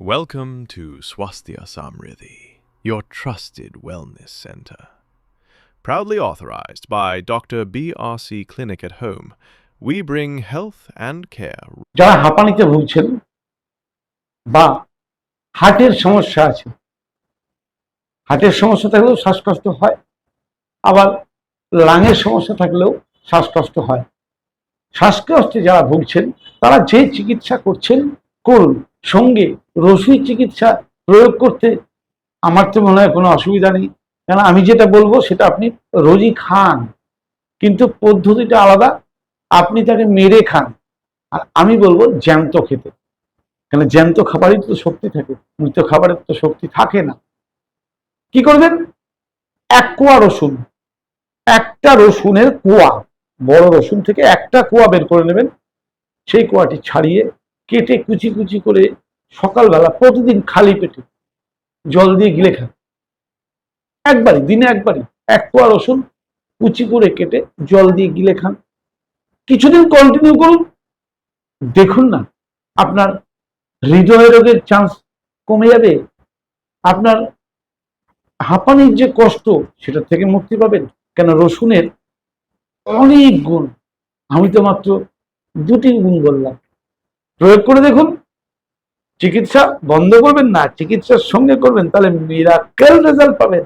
Welcome to Swasthya Samriddhi, your trusted wellness center. Proudly authorized by Dr. BRC Clinic at Home, we bring health and care যারা হাঁপানিতে ভুগছেন বা হার্টের সমস্যা আছে হার্টের সমস্যা থাকলেও শ্বাসকষ্ট হয় আবার লাঙের সমস্যা থাকলেও শ্বাসকষ্ট হয় শ্বাসকষ্টে যারা ভুগছেন তারা যে চিকিৎসা করছেন করুন সঙ্গে রসুই চিকিৎসা প্রয়োগ করতে, আমার তো মনে হয় কোনো অসুবিধা নেই। কেন আমি যেটা বলব সেটা আপনি রোজই খান। কিন্তু পদ্ধতিটা আলাদা, আপনি তাকে মেরে খান। আর আমি বলব জ্যান্ত খেতে। কেন জ্যান্ত খাবারই তো শক্তি থাকে, মৃত খাবারের তো শক্তি থাকে না। কি করবেন? এক কোয়া রসুন। একটা রসুনের কোয়া, বড় রসুন থেকে একটা কোয়া বের করে নেবেন। সেই কোয়াটি ছাড়িয়ে কেটে কুচি কুচি করে সকালবেলা প্রতিদিন খালি পেটে জল দিয়ে গিলে খান একবারই, দিনে একবারই। এক কোয়া রসুন কুচি করে কেটে জল দিয়ে গিলে খান। কিছুদিন কন্টিনিউ করুন। দেখুন না, আপনার হৃদয় রোগের চান্স কমে যাবে। আপনার হাঁপানির যে কষ্ট, সেটা থেকে মুক্তি পাবেন। কেন রসুনের অনেক গুণ। আমি তো মাত্র দুটি গুণ বললাম। প্রয়োগ করে দেখুন। চিকিৎসা বন্ধ করবেন না চিকিৎসার সঙ্গে করবেন তাহলে মিরাকেল রেজাল্ট পাবেন।